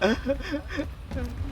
เฮ้ยเฮ้ยเฮ้ยเ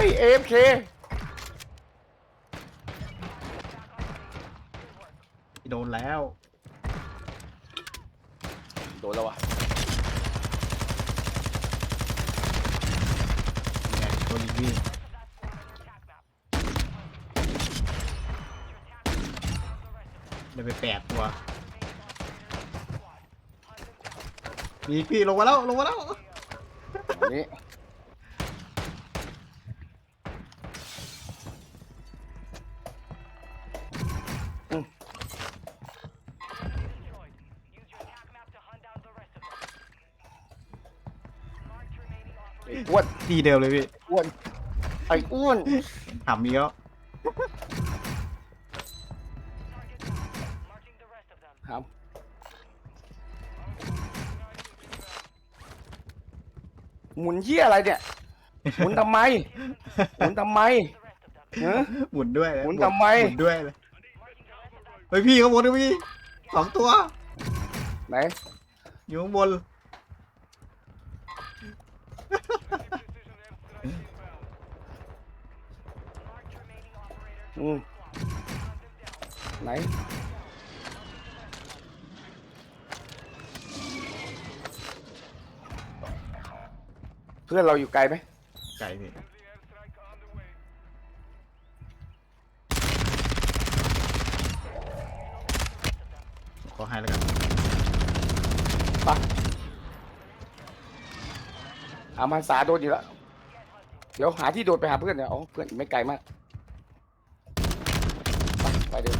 ฮ้ยเอฟเคโดนแล้ว โดนแล้ววะไงโดนอีกพี่ได้ไปแปดตัวมีอีกพี่ลงมาแล้วลงมาแล้วอัน อ้อ้วนทีเดิมเลยพี่อ้วนไอ้อ้วนถามมีแล้วครับหมุนเหี้ยอะไรเนี่ย หมุนทำไม หมุนทำไมเนอะ หมุนด้วยะหมุนทำไม หมุนด้วยเลยเฮ้ยพี่ข้างบนนะพี่สองตัวไหนอยู่ข้างบน อืมไหนเพื่อนเราอยู่ไกลไหมไก่พี่ขอให้แล้วกันปะอามันสาโดนอยู่แล้ว เดี๋ยวหาที่โดดไปหาเพื่อนเนี่ยอ๋อเพื่อนไม่ไกลมาก ไปไปเดี๋ยว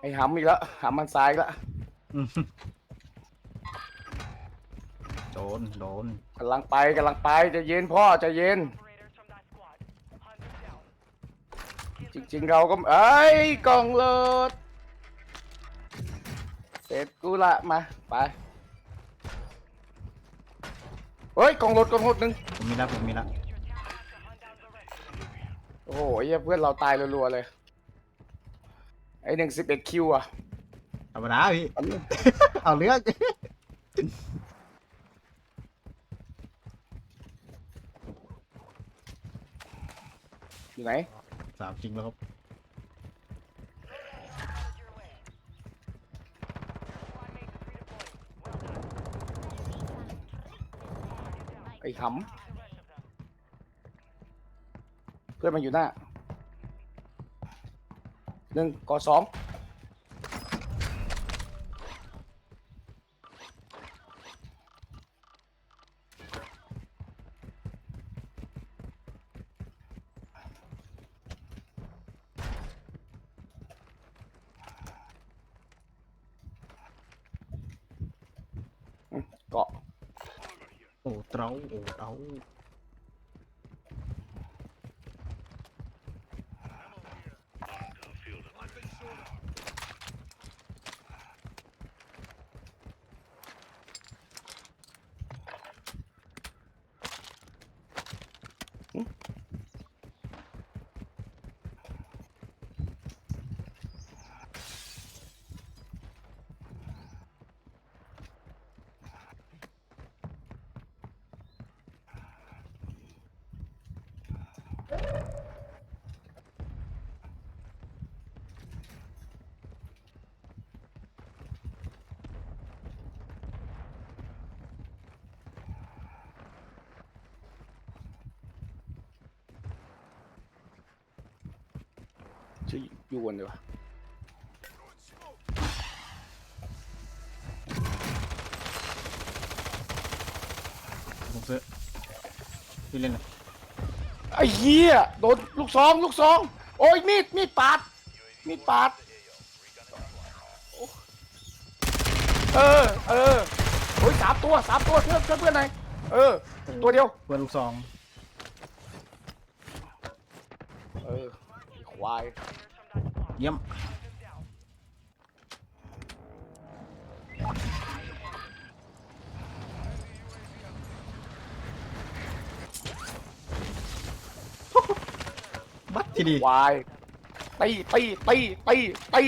ไอ้หำอีกแล้วหำมันซ้ายอีกแล้วอืมโดน โดน กำลังไปกำลังไปใจะเย็นพ่อใจะเย็น จริงๆเราก็เอ้ยกล่องโหลด เสร็จกูละมา ไป เฮ้ยกล่องโหลดกล่องโหลดหนึ่งผมมีแล้วผมมีแล้วโอ้โหไอ้เหี้ยเพื่อนเราตายรัวๆเลย ไอ้หนึ่งสิบเอ็ดคิวอะธรรมดาพี่ อันนี้เอาเรื่องอยู่ไหน สามจริงแล้วครับ ไอ้ขำเพื่อนมันอยู่หน้าหนึ่งกอสอง โอ้เต้ ชื่อยูวนเลยวะผมซื้อพี่เล่นเลยไอ้เหี้ยโดนลูกซองลูกซอง โอ้ยมีดมีดปาดมีดปาดโอ้เออเออโอ้ยสามตัวสามตัวเพื่อนเพื่อนเพื่อนไหนอยเออ ตัวเดียว เพื่อนลูกซองเออไอ้ควาย เยี่ยมบัตที่ดีวายตีตีตีตีตี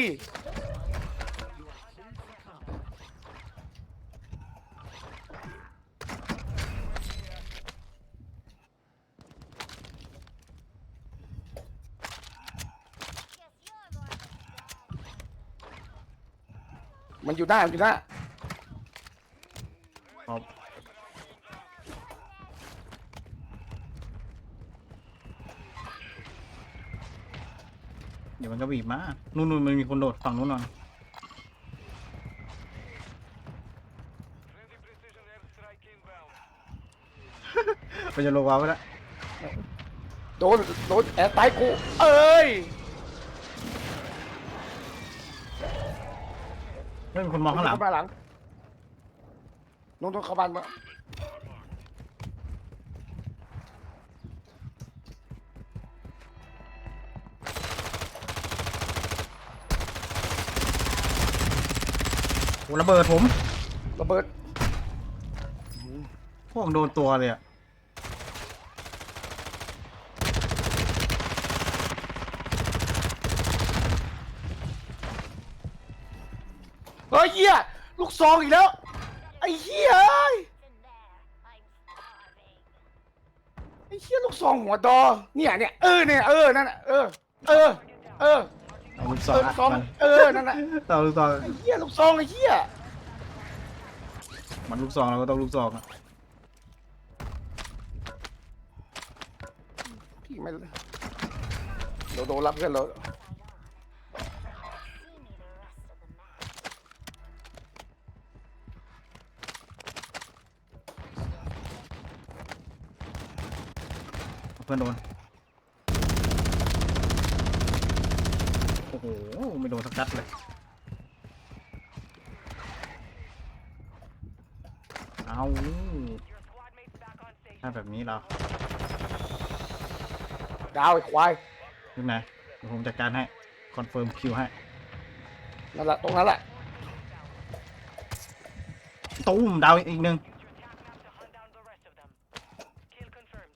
มันอยู่หน้ามันอยู่หน้าครับ เดี๋ยวมันก็บีบมา นู่นนู่นมันมีคนโดดฝั่งนู้นนอนมันจะลงวาไปแล้วโดนโดนแอร์ไตกู เอ้ย ไม่มีคนมองข้างหลัง เข้มาหลังน้องต้องเข้าบ้านมาโอ้ระเบิดผม ระเบิด พวกโดนตัวเลยอะ เฮ้ยเหี้ยลูก ซองอีกแล้ว ไอ้เหี้ยเอ้ยไอ้เหี้ยลูกซองหัวดอเนี่ยเนี่ยเออเนี่ยเออนั่นน่ะเออเออเออเอาลูกซเอองอลูอักดซองมันเออนั่นน่ะเอาลูกซองไอ้เหี้ยลูกซองไอ้เหี้ยมันลูกซองเราก็ต้องลูกซองอะพี่ไม่เดี๋ยวโดนรับเพื่อนเรา พื่อนโดน โอ้โห ไม่โดนสักนัดเลย เอาถ้าแบบนี้เราดาวไอ้ควายขึ้นไหนเดี๋ยวผมจัดการให้ คอนเฟิร์มคิวให้ นั่นแหละตรงนั้นแหละ ตุ้มดาวอีกหนึ่ง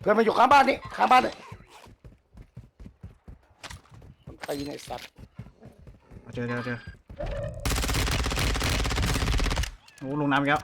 เพื่อนมันอยู่ข้างบ้านนี่ข้างบ้านนี่มันตีในสัตว์เจอเจอเจอโอ้ลงน้ำอีกแล้ว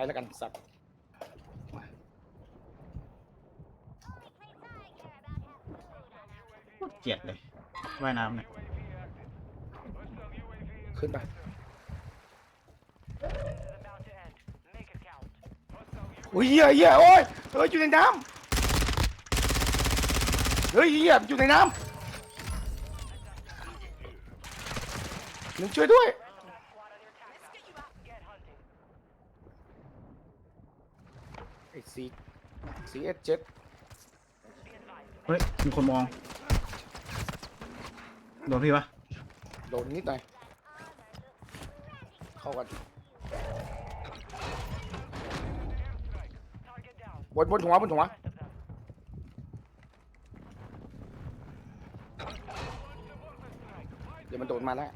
ายแล้วกันสัตว์โคตรเกลียดเลยว่ายน้ำเนี่ยขึ้นไปอุ้ยเหี้ยเหี้ยโอ้ยเฮ้ยอยู่ในน้ำเฮ้ยเหี้ยอยู่ในน้ำหนึ่งช่วยด้วย อ้ซีซีเอสเจ็ดเฮ้ย มีคนมอง โดนพี่ปะโดนนิดหน่อย เข้ากันบนบนหัวบนหัวเดี๋ยวมันโดนมาแล้ว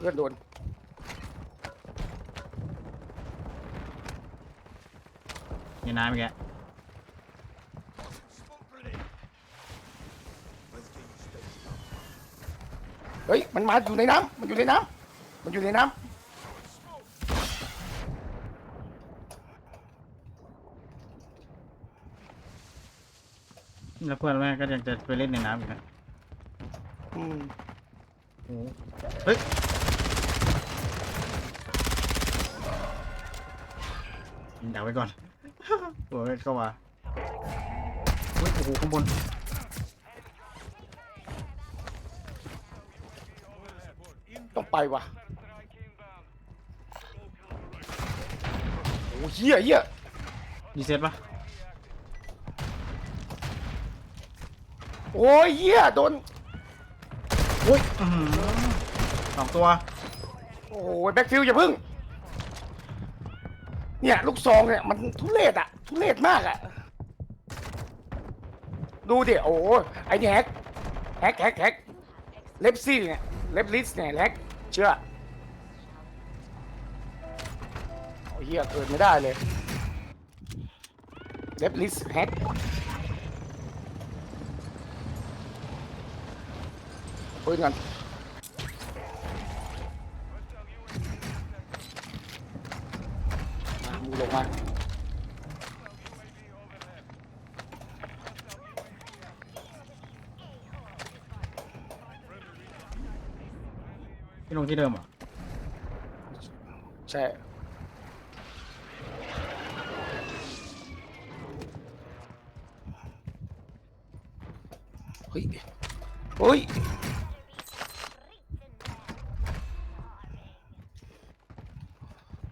เพื่อนโดนมีน้ำอีกแกเฮ้ยมันมาอยู่ในน้ำมันอยู่ในน้ำมันอยู่ในน้แล้วเพื่อนแม่งก็ยังจะไปเล่นในน้ำอีกนะำอืมโอ้โหเฮ้ย เดาไว้ก่อนตัวก็ว่าเฮ้ยโอ้โหข้างบนต้องไปว่ะโอ้เหี้ยเหี้ยดีเซ็ตปะโอ้ยเหี้ยโดนอุ้ยอื้อหือสองตัว โอ้ยแบ็คฟิลอย่าพึ่ง เนี่ย ลูกซองเนี่ยมันทุเรศอะทุเรศมากอะดูดิโอ้ไอ้นี่แฮกแฮกแฮกแฮกเล็บซี่เนี่ยเล็บลิสเนี่ยแฮกเชื่อโอ้เฮียเกิดไม่ได้เลยเล็บลิสแฮกปืนก่อนมามึง ลงมา ที่ลงที่เดิมเหรอใช่ เฮ้ยเฮ้ย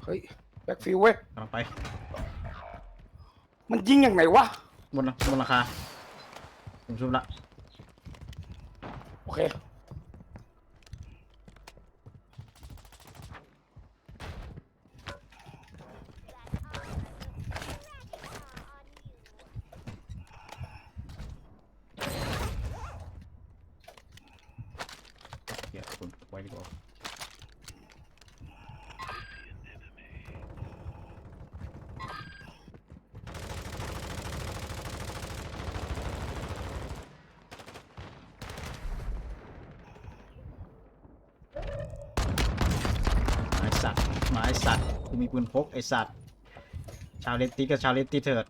เฮ้ย แบ็คฟิวเว้ยกำลังไป มันยิงอย่างไหนวะ บนบนราคาผมชุบละ โอเค เดี๋ยวคุณไว้ดีกว่าไอสัตว์ หมาไอสัตว์กูมีปืนพกไอสัตว์ ชาวเลตตี้ก็ชาวเลตตี้เถิด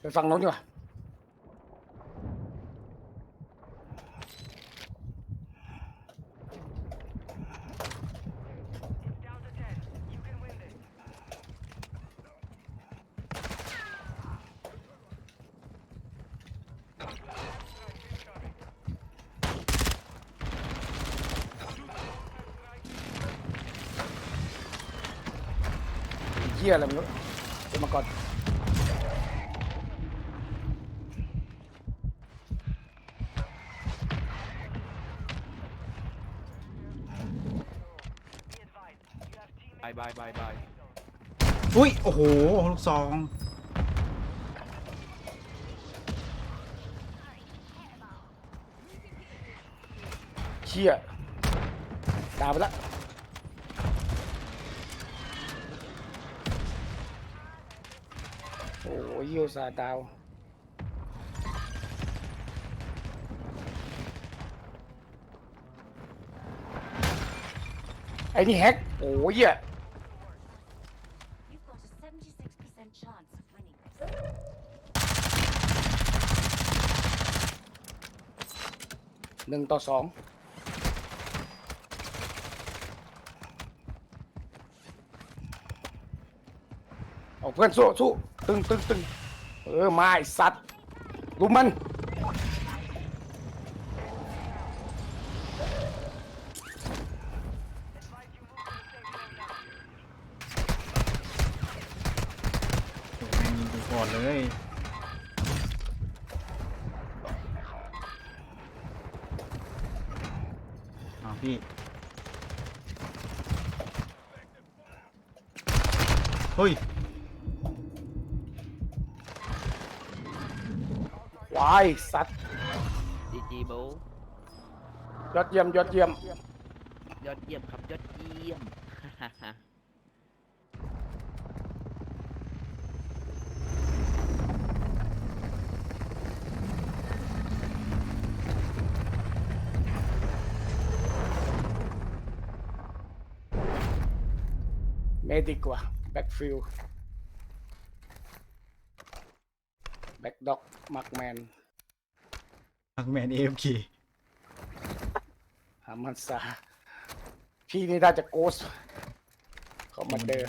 ไปฟังน้นดีกว่า เฮียอะไรไม่รู้เดี๋ยวมาก่อนบายบายบายบายอุ้ย โอ้โห ลูกซองเชี่ยตามไปละ โอ้ยเยี่ยวสาดาวไอ้นี่แฮกโอ้ยเหี้ย You've got a 76% chance of winning this. หนึ่งต่อสองเอาเพื่อนสู้สู้ ตึงตึงตึงเออมาไอสัตว์ลุมมัน แม่งยิงกูก่อนเลยเอาพี่ เฮ้ย สัตว์จีจีโบยอดเยี่ยมยอดเยี่ยมยอดเยี่ยมครับยอดเยี่ยม เมดิกว่าแบ็กฟิลแบ็กด็อก มาร์กแมนมักแมนเอฟคีหามันซาพี่นี่น่าจะโกสเข้ามาเจอ